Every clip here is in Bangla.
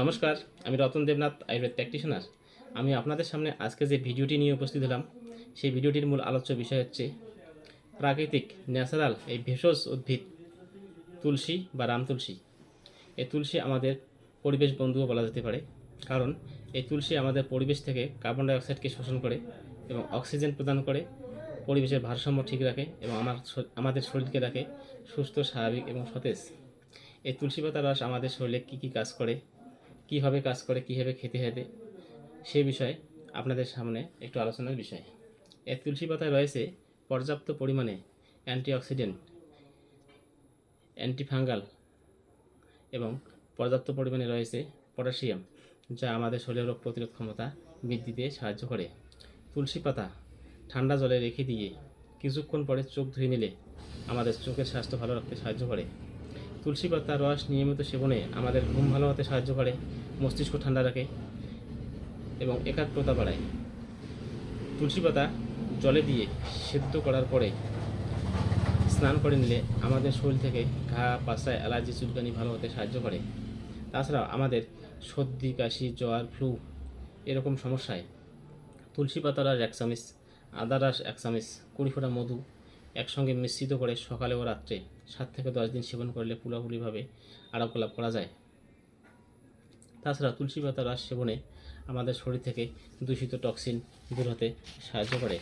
নমস্কার, আমি রতন দেবনাথ, আয়ুর্বেদ প্র্যাকটিশনার। আমি আপনাদের সামনে আজকে যে ভিডিওটি নিয়ে উপস্থিত হলাম, সেই ভিডিওটির মূল আলোচ্য বিষয় হচ্ছে প্রাকৃতিক, ন্যাচারাল এই ভেষজ উদ্ভিদ, তুলসী বা রাম তুলসী। এই তুলসী আমাদের পরিবেশ বন্ধুও বলা যেতে পারে, কারণ এই তুলসী আমাদের পরিবেশ থেকে কার্বন ডাইঅক্সাইডকে শোষণ করে এবং অক্সিজেন প্রদান করে, পরিবেশের ভারসাম্য ঠিক রাখে এবং আমার আমাদের শরীরকে রাখে সুস্থ, স্বাভাবিক এবং সতেজ। এই তুলসী পাতার রস আমাদের শরীরে কী কী কাজ করে কীভাবে কাজ করে, কীভাবে খেতে হবে সে বিষয়ে আপনাদের সামনে একটু আলোচনার বিষয়। এই তুলসী পাতায় রয়েছে পর্যাপ্ত পরিমাণে অ্যান্টিঅক্সিডেন্ট, অ্যান্টিফাঙ্গাল এবং পর্যাপ্ত পরিমাণে রয়েছে পটাশিয়াম, যা আমাদের শরীরের রোগ প্রতিরোধ ক্ষমতা বৃদ্ধিতে সাহায্য করে। তুলসী পাতা ঠান্ডা জলে রেখে দিয়ে কিছুক্ষণ পরে চোখ ধুয়ে নিলে আমাদের চোখের স্বাস্থ্য ভালো রাখতে সাহায্য করে। তুলসী পাতার রস নিয়মিত সেবনে আমাদের ঘুম ভালো হতে সাহায্য করে, মস্তিষ্ক ঠান্ডা রাখে এবং একাগ্রতা বাড়ায়। তুলসী পাতা জলে দিয়ে সেদ্ধ করার পরে স্নান করে নিলে আমাদের শরীর থেকে ঘা পাশায় অ্যালার্জি, চুলকানি ভালো হতে সাহায্য করে। তাছাড়াও আমাদের সর্দি, কাশি, জ্বর, ফ্লু এরকম সমস্যায় তুলসী পাতা রস এক চামিচ আদা রস এক চামিচ কুড়ি ফোঁটা মধু একসঙ্গে মিশ্রিত করে সকালে ও রাত্রে সাত থেকে দশ দিন সেবন করলে পুরোপুরিভাবে আরোগ্য লাভ করা যায়। তাছাড়া তুলসী পাতা রস সেবনে আমাদের শরীর থেকে দূষিত টক্সিন দূর হতে সাহায্য করে।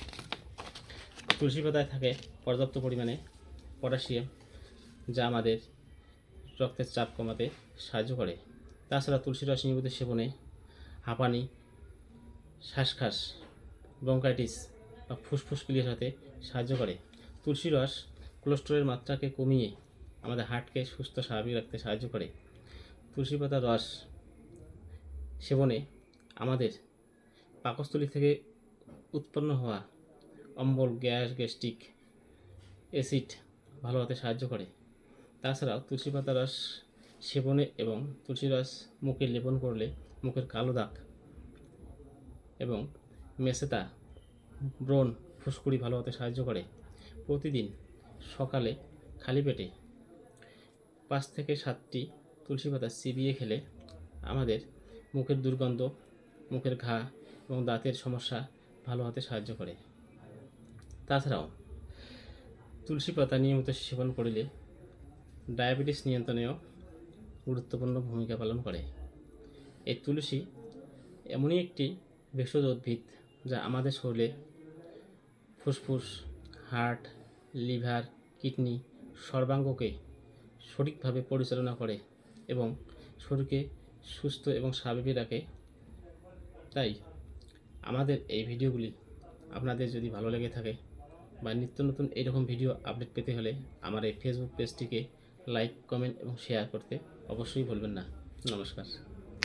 তুলসী পাতায় থাকে পর্যাপ্ত পরিমাণে পটাশিয়াম, যা আমাদের রক্তের চাপ কমাতে সাহায্য করে। তাছাড়া তুলসী রস নিয়মিত সেবনে হাঁপানি, শ্বাসখাস, ব্রঙ্কাইটিস বা ফুসফুস ক্লিয়ার হতে সাহায্য করে। তুলসী রস কোলেস্ট্রলের মাত্রাকে কমিয়ে আমাদের হার্টকে সুস্থ, স্বাভাবিক রাখতে সাহায্য করে। তুলসী পাতার রস সেবনে আমাদের পাকস্থলী থেকে উৎপন্ন হওয়া অম্বল, গ্যাস, গ্যাস্ট্রিক অ্যাসিড ভালো হতে সাহায্য করে। তাছাড়াও তুলসী পাতার রস সেবনে এবং তুলসী রস মুখে লেপন করলে মুখের কালো দাগ এবং মেসেতা, ব্রণ, ফুসকুড়ি ভালো হতে সাহায্য করে। প্রতিদিন সকালে খালি পেটে পাঁচ থেকে সাতটি তুলসী পাতা চিবিয়ে খেলে আমাদের মুখের দুর্গন্ধ, মুখের ঘা এবং দাঁতের সমস্যা ভালো হতে সাহায্য করে। তাছাড়াও তুলসী পাতা নিয়মিত সেবন করিলে ডায়াবেটিস নিয়ন্ত্রণেও গুরুত্বপূর্ণ ভূমিকা পালন করে। এই তুলসী এমনই একটি ভেষজ উদ্ভিদ যা আমাদের শরীরে ফুসফুস হার্ট, লিভার, কিডনি সর্বাঙ্গকে সঠিকভাবে পরিচালনা করে এবং শরীরকে সুস্থ এবং স্বাভাবিক রাখে। তাই আমাদের এই ভিডিওগুলি আপনাদের যদি ভালো লেগে থাকে বা নিত্য নতুন এইরকম ভিডিও আপডেট পেতে হলে আমার এই ফেসবুক পেজটিকে লাইক কমেন্ট এবং শেয়ার করতে অবশ্যই ভুলবেন না। নমস্কার।